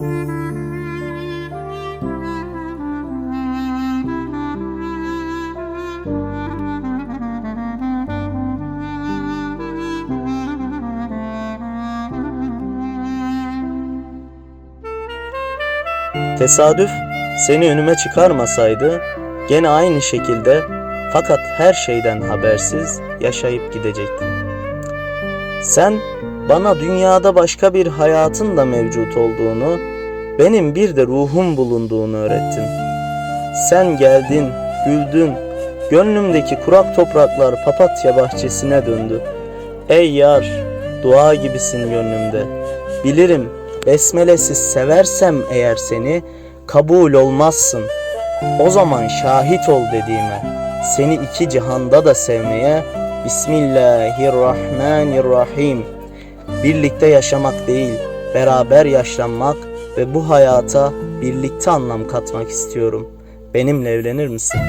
Tesadüf seni önüme çıkarmasaydı gene aynı şekilde fakat her şeyden habersiz yaşayıp gidecektim. Sen bana dünyada başka bir hayatın da mevcut olduğunu, benim bir de ruhum bulunduğunu öğrettin. Sen geldin, güldün, gönlümdeki kurak topraklar papatya bahçesine döndü. Ey yar, dua gibisin gönlümde. Bilirim besmelesiz seversem eğer seni kabul olmazsın. O zaman şahit ol dediğime. Seni iki cihanda da sevmeye Bismillahirrahmanirrahim. Birlikte yaşamak değil, beraber yaşlanmak ve bu hayata birlikte anlam katmak istiyorum. Benimle evlenir misin?